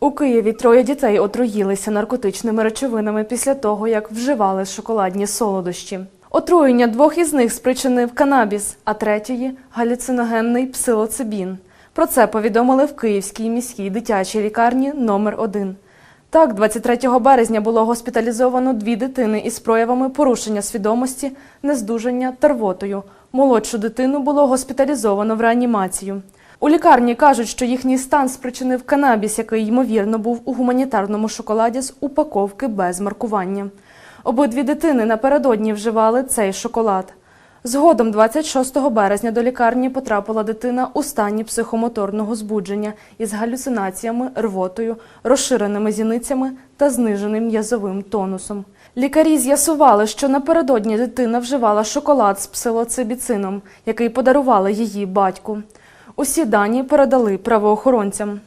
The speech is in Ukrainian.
У Києві троє дітей отруїлися наркотичними речовинами після того, як вживали шоколадні солодощі. Отруєння двох із них спричинив канабіс, а третьої галюциногенний псилоцибін. Про це повідомили в Київській міській дитячій лікарні номер 1 Так, 23 березня було госпіталізовано дві дитини із проявами порушення свідомості, нездужання та рвотою. Молодшу дитину було госпіталізовано в реанімацію. У лікарні кажуть, що їхній стан спричинив канабіс, який ймовірно був у гуманітарному шоколаді з упаковки без маркування. Обидві дитини напередодні вживали цей шоколад. Згодом, 26 березня, до лікарні потрапила дитина у стані психомоторного збудження із галюцинаціями, рвотою, розширеними зіницями та зниженим м'язовим тонусом. Лікарі з'ясували, що напередодні дитина вживала шоколад з псилоцибіцином, який подарували її батьку. Усі дані передали правоохоронцям.